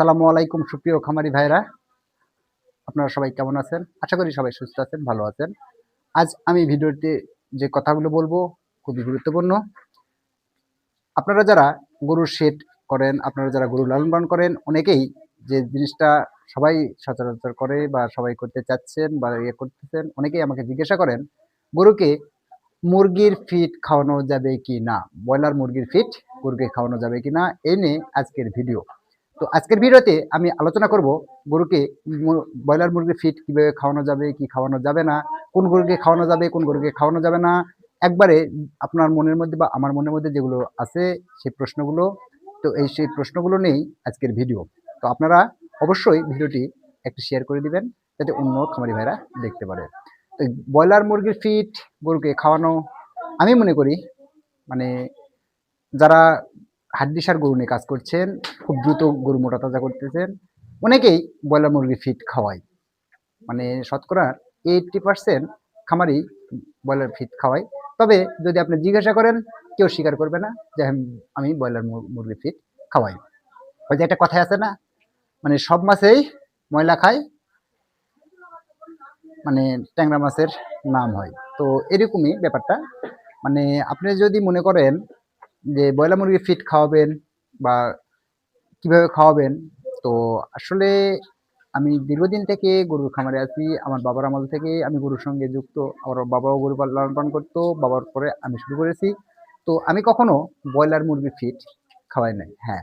আসসালামু আলাইকুম, সুপ্রিয় খামারি ভাইরা। আপনারা সবাই কেমন আছেন? আশা করি সবাই সুস্থ আছেন, ভালো আছেন। আজ আমি ভিডিওতে যে কথাগুলো বলব, খুবই গুরুত্বপূর্ণ। আপনারা যারা গরুর শেড করেন, আপনারা যারা গরু লালন পালন করেন, অনেকেই যে জিনিসটা সবাই সচরাচর করে বা সবাই করতে চাচ্ছেন বা ইয়ে করতেছেন, অনেকেই আমাকে জিজ্ঞাসা করেন, গরুকে মুরগির ফিট খাওয়ানো যাবে কি না? ব্রয়লার মুরগির ফিট গরুকে খাওয়ানো যাবে কি না? এই নিয়ে আজকের ভিডিও তো আজকের ভিডিওতে আমি আলোচনা করব গরুকে ব্রয়লার মুরগির ফিট কীভাবে খাওয়ানো যাবে, কি খাওয়ানো যাবে না, কোন গরুকে খাওয়ানো যাবে, কোন গরুকে খাওয়ানো যাবে না, একবারে আপনার মনের মধ্যে বা আমার মনের মধ্যে যেগুলো আছে সেই প্রশ্নগুলো, তো এই সেই প্রশ্নগুলো নেই আজকের ভিডিও। তো আপনারা অবশ্যই ভিডিওটি একটু শেয়ার করে দিবেন, যাতে অন্য খামারি ভাইরা দেখতে পারে। তো ব্রয়লার মুরগির ফিট গরুকে খাওয়ানো, আমি মনে করি মানে যারা হাড্ডিসার গরু নিয়ে কাজ করছেন, খুব দ্রুত গরু মোটা তাজা করতেছেন। অনেকেই ব্রয়লার মুরগির ফিট খাওয়ায়। মানে শতকরা এইটটি পার্সেন্ট খামারি ব্রয়লার ফিট খাওয়ায়। তবে যদি আপনি জিজ্ঞাসা করেন, কেউ স্বীকার করবে না যে আমি- ব্রয়লার মুরগির ফিট খাওয়াই। ওই যে একটা কথাই আছে না? মানে সব মাছেই ময়লা খায় মানে ট্যাংরা মাছের নাম হয়। তো এরকমই ব্যাপারটা। মানে আপনি যদি মনে করেন যে ব্রয়লার মুরগি ফিট খাওয়াবেন বা কীভাবে খাওয়াবেন, তো আসলে আমি দীর্ঘদিন থেকে গরুর খামারে আছি, আমার বাবার আমল থেকে আমি গরুর সঙ্গে যুক্ত, আমার বাবাও গরু লালন পালন করতো, বাবার পরে আমি শুরু করেছি। তো আমি কখনো ব্রয়লার মুরগি ফিট খাওয়াই নাই হ্যাঁ।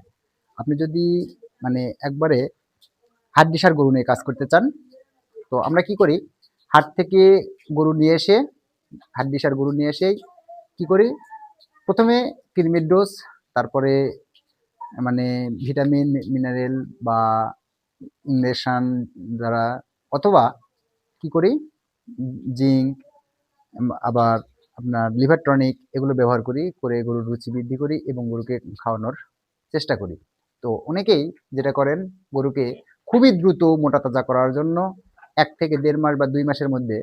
আপনি যদি মানে একবারে হাড্ডিসার গরু নিয়ে কাজ করতে চান, তো আমরা কি করি, হাট থেকে গরু নিয়ে এসে, হাড্ডিসার গরু নিয়ে এসেই কি করি, প্রথমে কৃমির ডোজ তারপরে মানে ভিটামিন মিনারেল বা ইনজেকশন দ্বারা অথবা কি করি? জিঙ্ক আবার আপনার লিভার টনিক এগুলো ব্যবহার করি, করে গরুর রুচি বৃদ্ধি করি এবং গরুকে খাওয়ানোর চেষ্টা করি। তো অনেকেই যেটা করেন, গরুকে খুবই দ্রুত মোটা তাজা করার জন্য এক থেকে দেড় মাস বা দুই মাসের মধ্যে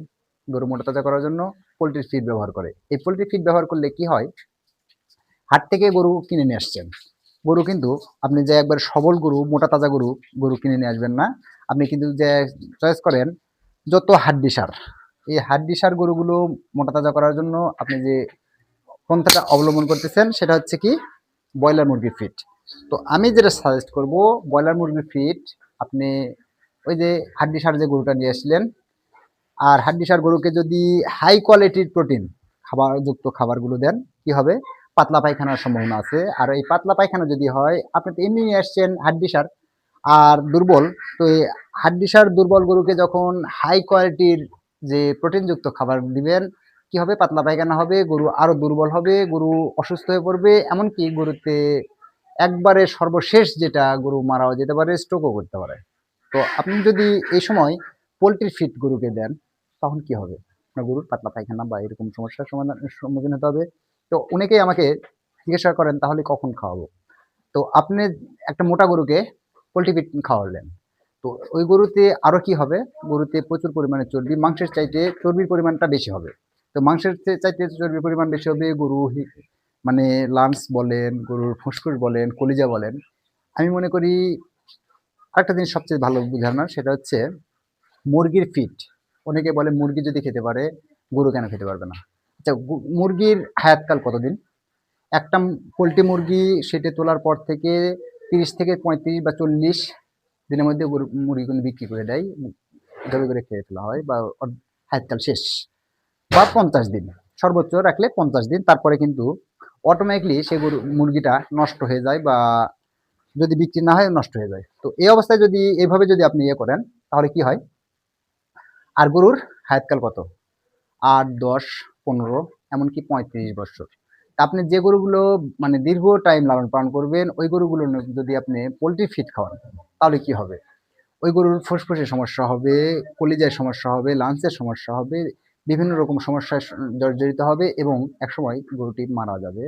গরু মোটা তাজা করার জন্য পোলট্রির ফিড ব্যবহার করে। এই পোলট্রি ফিড ব্যবহার করলে কি হয়? হাট থেকে গরু কিনে নিয়ে আসছেন। গরু কিন্তু আপনি যে একবার সবল গরু, মোটা তাজা গরু গরু কিনে নিয়ে আসবেন না। আপনি কিন্তু যে চয়েস করেন যত হাড্ডি সার। এই হাড্ডি সার গরুগুলো মোটা তাজা করার জন্য আপনি যে পন্থাটা অবলম্বন করতেছেন, সেটা হচ্ছে কি? ব্রয়লার মুরগির ফিট তো আমি যেটা সাজেস্ট করব, ব্রয়লার মুরগির ফিট আপনি ওই যে হাড্ডি সার যে গরুটা নিয়ে আসলেন, আর হাড্ডি সার গরুকে যদি হাই কোয়ালিটির প্রোটিন খাবারযুক্ত খাবারগুলো দেন, কি হবে? পাতলা পায়খানার সম্ভাবনা আছে। আর এই পাতলা পায়খানা যদি হয়, আপনি তো এমনি নিয়ে আসছেন হাড্ডি সার আর দুর্বল। তো এই হাড্ডি সার দুর্বল গরুকে যখন হাই কোয়ালিটির যে প্রোটিনযুক্ত খাবার দিবেন কি হবে পাতলা পায়খানা হবে, গরু আরও দুর্বল হবে, গরু অসুস্থ হয়ে পড়বে, এমনকি গরুতে একবারে সর্বশেষ যেটা গরু মারাও যেতে পারে স্ট্রোকও করতে পারে। তো আপনি যদি এই সময় পোলট্রির ফিট গরুকে দেন, তখন কি হবে? আপনার গরুর পাতলা পায়খানা বা এরকম সমস্যার সমাধান সম্মুখীন হতে হবে। তো অনেকেই আমাকে জিজ্ঞাসা করেন, তাহলে কখন খাওয়াবো? তো আপনি একটা মোটা গরুকে পোলট্রি ফিট খাওয়ালেন। তো ওই গরুতে আরও কি হবে? গরুতে প্রচুর পরিমাণে চর্বি, মাংসের চাইতে চর্বির পরিমাণটা বেশি হবে। তো মাংসের চাইতে চর্বির পরিমাণ বেশি হবে গরু মানে লাংস বলেন, গরুর ফুসফুস বলেন, কলিজা বলেন। আমি মনে করি আরেকটা জিনিস সবচেয়ে ভালো বুঝানোর সেটা হচ্ছে মুরগির ফিট অনেকে বলে মুরগি যদি খেতে পারে, গরু কেন খেতে পারবে না? আচ্ছা মুরগির হায়াতকাল কতদিন? একটা পোলট্রি মুরগি সেটে তোলার পর থেকে তিরিশ থেকে পঁয়ত্রিশ বা চল্লিশ দিনের মধ্যে মুরগি কিন্তু বিক্রি করে দেয় ধরে করে খেয়ে ফেলা হয় বা হায়াতকাল শেষ বা পঞ্চাশ দিন। সর্বোচ্চ রাখলে পঞ্চাশ দিন, তারপরে কিন্তু অটোমেটিকলি সে গরু, মুরগিটা নষ্ট হয়ে যায় বা যদি বিক্রি না হয় নষ্ট হয়ে যায়। তো এই অবস্থায় যদি এইভাবে যদি আপনি ইয়ে করেন, তাহলে কি হয়? আর গরুর হায়াতকাল কত? আট, দশ পনেরো, এমনকি পঁয়ত্রিশ বছর। আপনি যে গরুগুলো মানে দীর্ঘ টাইম লালন পালন করবেন, ওই গরুগুলো যদি আপনি পোলট্রি ফিট খাওয়ান, তাহলে কি হবে? ওই গরুর ফুসফুসের সমস্যা হবে, কলিজায় সমস্যা হবে লাঞ্চের সমস্যা হবে, বিভিন্ন রকম সমস্যায় জর্জরিত হবে এবং একসময় গরুটি মারা যাবে।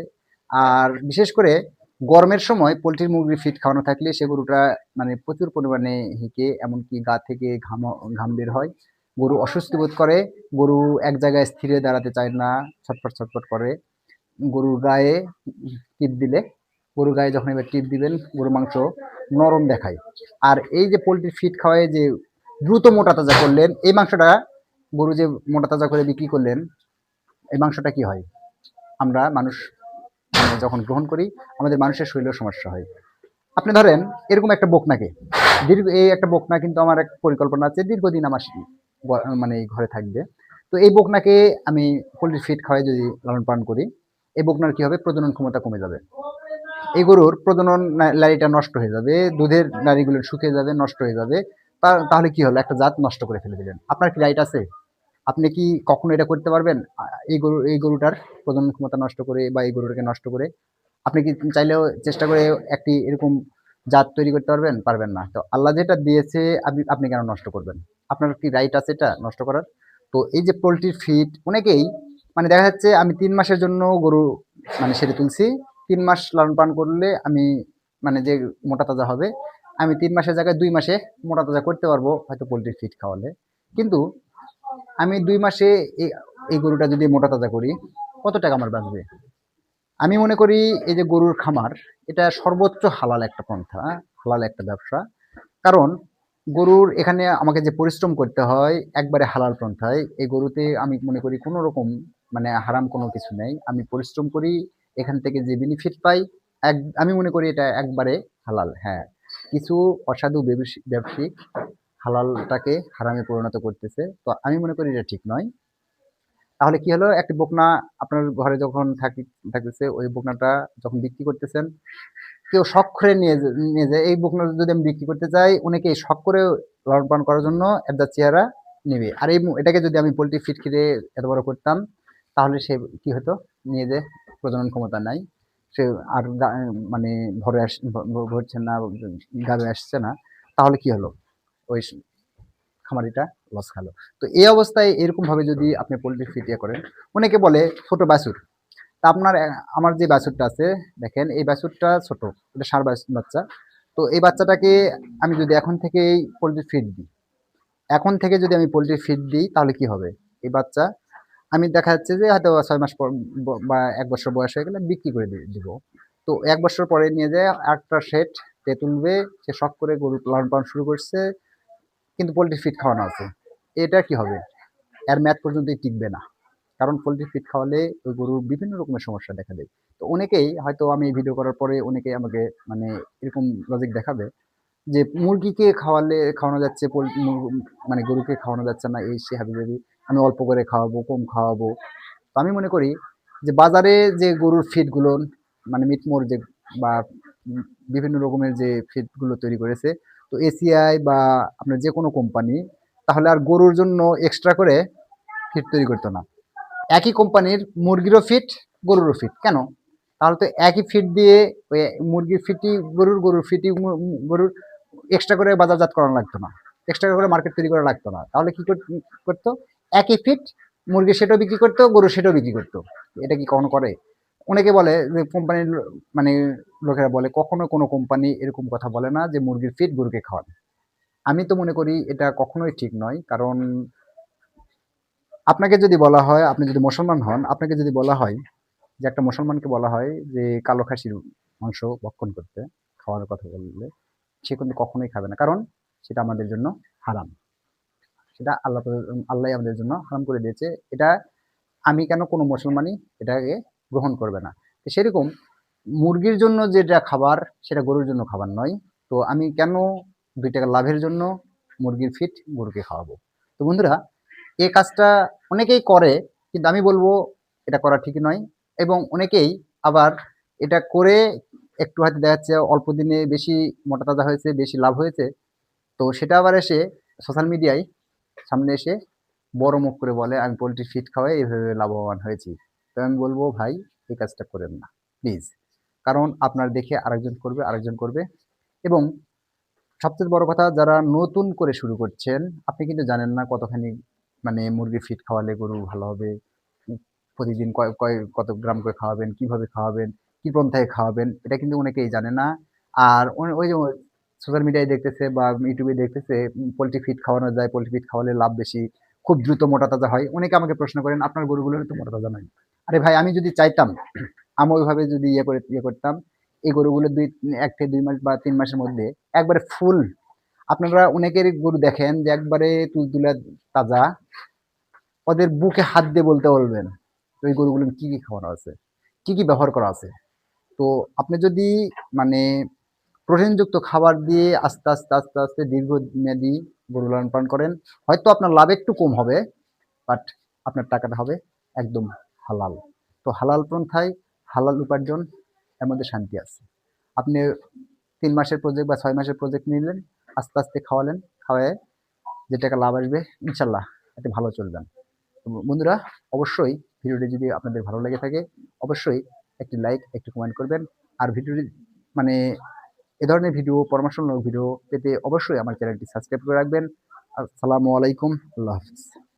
আর বিশেষ করে গরমের সময় পোলট্রির মুরগি ফিট খাওয়ানো থাকলে সে গরুটা মানে প্রচুর পরিমাণে হেঁকে, এমনকি গা থেকে ঘাম ঘাম বের হয়। গরু অস্বস্তি বোধ করে, গরু এক জায়গায় স্থিরে দাঁড়াতে চায় না, ছটফট ছটফট করে। গরুর গায়ে টিপ দিলে গরু গায়ে যখন এবার টিপ দিবেন গরু মাংস নরম দেখায়। আর এই যে পোলট্রির ফিট খাওয়ায় যে দ্রুত মোটা তাজা করলেন, এই মাংসটা গরু যে মোটা তাজা করে বিক্রি করলেন, এই মাংসটা কি হয়? আমরা মানুষ মানে যখন গ্রহণ করি, আমাদের মানুষের শরীরের সমস্যা হয়। আপনি ধরেন, এরকম একটা বকনাকে, দীর্ঘ, এই একটা বকনা কিন্তু আমার এক পরিকল্পনা আছে, দীর্ঘদিন আমার মানে ঘরে থাকবে। তো এই বকনাকে আমি পোলট্রি ফিট খাওয়াই যদি লালন পালন করি, এই বকনার কি হবে? প্রজনন ক্ষমতা কমে যাবে। এই গরুর প্রজনন নারীটা নষ্ট হয়ে যাবে, দুধের নারীগুলো শুকিয়ে যাবে, নষ্ট হয়ে যাবে। তাহলে কি হলো? একটা জাত নষ্ট করে ফেলে দিলেন। আপনার কি রাইট আছে? আপনি কি কখনো এটা করতে পারবেন? এই গরু, এই গরুটার প্রজনন ক্ষমতা নষ্ট করে বা এই গরুটাকে নষ্ট করে? আপনি কি চাইলেও চেষ্টা করে একটি এরকম জাত তৈরি করতে পারবেন? পারবেন না। তো আল্লাহ যেটা দিয়েছে, আপনি আপনি কেন নষ্ট করবেন? আপনার কি রাইট আছে এটা নষ্ট করার? তো এই যে পোলট্রির ফিড অনেকেই মানে দেখা যাচ্ছে আমি তিন মাসের জন্য গরু মানে সেরে তুলছি, তিন মাস লালন পালন করলে আমি মানে যে মোটা তাজা হবে, আমি তিন মাসের জায়গায় দুই মাসে মোটা তাজা করতে পারব হয়তো পোলট্রির ফিড খাওয়ালে। কিন্তু আমি দুই মাসে এই গরুটা যদি মোটা তাজা করি, কত টাকা আমার বাঁচবে? আমি মনে করি এই যে গরুর খামার, এটা সর্বোচ্চ হালাল একটা পন্থা, হালাল একটা ব্যবসা। কারণ গরুর এখানে আমাকে যে পরিশ্রম করতে হয়, একবারে হালাল পন্থায়, এই গরুতে আমি মনে করি কোনো রকম মানে হারাম কোনো কিছু নেই। আমি পরিশ্রম করি, এখান থেকে যে বেনিফিট পাই, এক, আমি মনে করি এটা একবারে হালাল হ্যাঁ। কিছু অসাধু ব্যবসী- ব্যবসায়িক হালালটাকে হারামে পরিণত করতেছে, তো আমি মনে করি এটা ঠিক নয়। তাহলে কি হলো? একটি বকনা আপনার ঘরে যখন থাকি, থাকতেছে, ওই বকনাটা যখন বিক্রি করতেছেন কেউ শখ করে নিয়ে নিয়ে যায়। এই বুক বকনা যদি আমি বিক্রি করতে চাই, অনেকে এই শখ করে লালন পালন করার জন্য একটা চেহারা নেবে। আর এই এটাকে যদি আমি পোলট্রি ফিট খেতে এত বড় করতাম, তাহলে সে কি হতো? নিয়ে যে প্রজনন ক্ষমতা নাই। সে আর মানে ভরে আস ভরছে না, গাবে আসছে না। তাহলে কি হলো? ওই খামারিটা লস খালো। তো এই অবস্থায় এরকমভাবে যদি আপনি পোলট্রি ফিট ইয়ে করেন, অনেকে বলে ছোটো বাছুর। তা আপনার, আমার যে বাছুরটা আছে, দেখেন, এই বাছুরটা ছোট, এটা সার বাচ্চা। তো এই বাচ্চাটাকে আমি যদি এখন থেকেই পোলট্রি ফিড দিই, এখন থেকে যদি আমি পোলট্রি ফিড দিই, তাহলে কি হবে? এই বাচ্চা, আমি দেখা যাচ্ছে যে হয়তো ছয় মাস পর, ব- এক বছর বয়স হয়ে গেলে বিক্রি করে দিব। তো এক বছর পরে নিয়ে যায় একটা সেট তে তুলবে, সে শখ করে গরু লালন পালন শুরু করছে, কিন্তু পোলট্রি ফিড খাওয়ানো আছে। এটা কি হবে? এর ম্যাথ পর্যন্তই টিকবে না। কারণ পোলট্রি ফিড খাওয়ালে ওই গরুর বিভিন্ন রকমের সমস্যা দেখা দেয়। তো অনেকেই হয়তো আমি ভিডিও করার পরে অনেকেই আমাকে মানে এরকম লজিক দেখাবে যে মুরগিকে খাওয়ালে খাওয়ানো যাচ্ছে মানে গরুকে খাওয়ানো যাচ্ছে না, এই সে হাবি যাবি আমি অল্প করে খাওয়াবো, কম খাওয়াবো। তো আমি মনে করি যে বাজারে যে গরুর ফিডগুলো মানে মিটমোর যে বা বিভিন্ন রকমের যে ফিডগুলো তৈরি করেছে, তো এসিআই বা আপনার যে কোনো কোম্পানি তাহলে আর গরুর জন্য এক্সট্রা করে ফিড তৈরি করতো না। একই কোম্পানির মুরগিরও ফিট গরুরও ফিট কেন? তাহলে তো একই ফিট দিয়ে ওই মুরগির ফিটি গরুর গরুর ফিটি গরুর এক্সট্রা করে বাজারজাত করানো লাগতো না। এক্সট্রা করে মার্কেট তৈরি করা লাগতো না। তাহলে কি কর- করতো? একই ফিট মুরগি সেটাও বিক্রি করতো, গরু সেটাও বিক্রি করতো। এটা কি কখনো করে? অনেকে বলে যে কোম্পানির মানে লোকেরা বলে, কখনো কোনো কোম্পানি এরকম কথা বলে না যে মুরগির ফিট গরুকে খাওয়ান আমি তো মনে করি এটা কখনোই ঠিক নয়, কারণ আপনাকে যদি বলা হয়, আপনি যদি মুসলমান হন, আপনাকে যদি বলা হয় যে একটা মুসলমানকে বলা হয় যে কালো খাসির মাংস ভক্ষণ করতে, খাওয়ার কথা বললে, সে কিন্তু কখনোই খাবে না। কারণ সেটা আমাদের জন্য হারাম। সেটা আল্লাহ আল্লাহ আমাদের জন্য হারাম করে দিয়েছে। এটা আমি কেন কোনো মুসলমানই এটাকে গ্রহণ করবে না? তো সেরকম মুরগির জন্য যেটা খাবার, সেটা গরুর জন্য খাবার নয়। তো আমি কেন দুই টাকা লাভের জন্য মুরগির ফিট গরুকে খাওয়াবো? তো বন্ধুরা এই কাজটা অনেকেই করে, কিন্তু আমি বলব এটা করা ঠিক নয়। এবং অনেকেই আবার এটা করে একটু হয়তো দেখা যাচ্ছে অল্প দিনে বেশি মোটা তাজা হয়েছে, বেশি লাভ হয়েছে। তো সেটা আবার এসে সোশ্যাল মিডিয়ায় সামনে এসে বড় মুখ করে বলে, আমি পোলট্রি ফিট খাওয়াই এইভাবে লাভবান হয়েছি। তো আমি বলব, ভাই এই কাজটা করেন না প্লিজ কারণ আপনার দেখে আরেকজন করবে আরেকজন করবে। এবং সবচেয়ে বড় কথা, যারা নতুন করে শুরু করছেন, আপনি কিন্তু জানেন না কতখানি মানে মুরগি ফিট খাওয়ালে গরু ভালো হবে? প্রতিদিন কয় কয়, কত গ্রাম করে খাওয়াবেন? কীভাবে খাওয়াবেন? কি পন্থায় খাওয়াবেন? এটা কিন্তু অনেকেই জানে না। আর ওই- যে সোশ্যাল মিডিয়ায় দেখতেছে বা ইউটিউবে দেখতেছে পোলট্রি ফিট খাওয়ানো যায় পোলট্রি ফিট খাওয়ালে লাভ বেশি, খুব দ্রুত মোটা তাজা হয়। অনেকে আমাকে প্রশ্ন করেন, আপনার গরুগুলো তো মোটা তাজা নয়? আরে ভাই, আমি যদি চাইতাম, আমি ওইভাবে যদি ইয়ে করে ইয়ে করতাম, এই গরুগুলো দুই, এক থেকে দুই মাস বা তিন মাসের মধ্যে একবারে ফুল আপনারা অনেকের গরু দেখেন যে একবারে তুলতুলা তাজা, ওদের বুকে হাত দিয়ে বলতে বলবেন এই গরুগুলো কি কি খাওয়ানো আছে, কি কি ব্যবহার করা আছে। তো আপনি যদি মানে প্রোটিনযুক্ত খাবার দিয়ে আস্তে আস্তে আস্তে আস্তে দীর্ঘমেয়াদী গরু লালন পালন করেন, হয়তো আপনার লাভ একটু কম হবে বাট আপনার টাকাটা হবে একদম হালাল। তো হালাল পন্থায় হালাল উপার্জন, এর মধ্যে শান্তি আছে। আপনি তিন মাসের প্রজেক্ট বা ছয় মাসের প্রজেক্ট নিলেন আস্তে আস্তে খাওয়ালেন, খাওয়ায় যে টাকা লাভ আসবে, ইনশাল্লাহ এতে ভালো চলবেন বন্ধুরা, অবশ্যই ভিডিওটি যদি আপনাদের ভালো লেগে থাকে, অবশ্যই একটি লাইক, একটি কমেন্ট করবেন। আর ভিডিওটি মানে এ ধরনের ভিডিও, পরামর্শমূলক ভিডিও পেতে অবশ্যই আমার চ্যানেলটি সাবস্ক্রাইব করে রাখবেন। আসসালামু আলাইকুম, আল্লাহ হাফিজ।